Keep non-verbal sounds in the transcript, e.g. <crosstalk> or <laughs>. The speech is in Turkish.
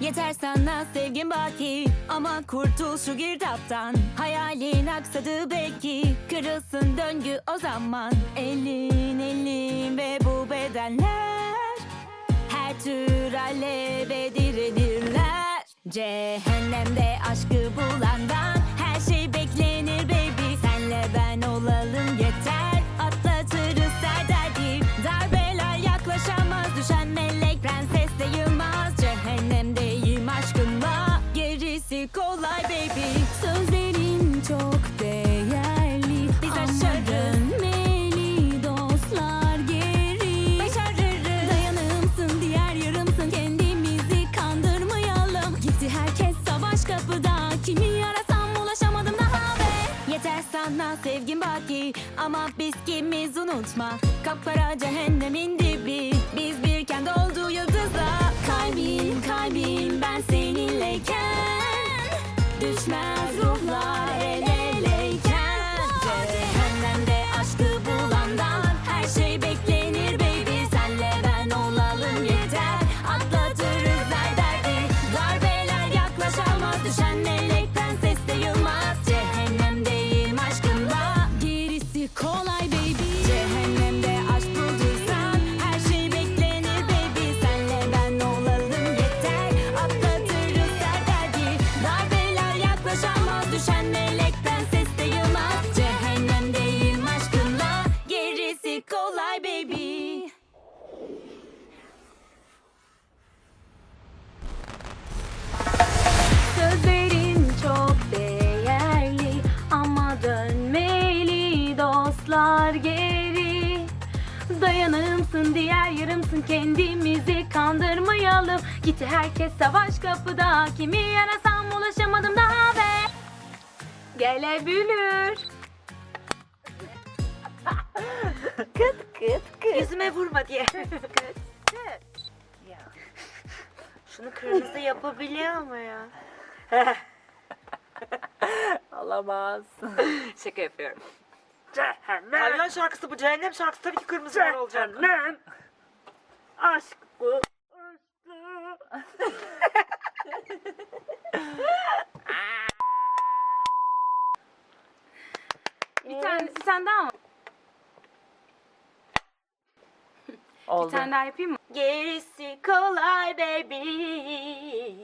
Yeter sana sevgin baki Ama kurtul şu girdaptan. Hayalin aksadı belki Kırılsın döngü o zaman. Elin elin ve bu bedenler Her tür aleve direnirler Cehennemde aşkı bulandan sana sevgin baki Ama biz kimiz unutma. Kapkara cehennemin dibi. Biz birken doldu yıldızla. Kalbin kalbin ben seninleyken. Düşmez ruhlar el eleyken. Cehennemde aşkı bulandan Her şey beklenir baby. Senle ben olalım yeter. Atlatırız her derdi. Darbeler yaklaşamaz Düşen yarımsın kendimizi kandırmayalım. Gitti herkes savaş kapıda kimi arasam ulaşamadım daha be. Gelebilir. Kıt kıt kıt. Yüzüme vurma diye. Şunu kırmızı yapabiliyor mu ya? <laughs> Olamaz. Şaka yapıyorum. Cehennem. Hayvan şarkısı bu cehennem şarkısı tabii ki kırmızı var olacak. Cehennem. Aşk bu. Bir tane, bir tane daha mı? Oldu. Bir tane daha yapayım mı? Gerisi kolay baby.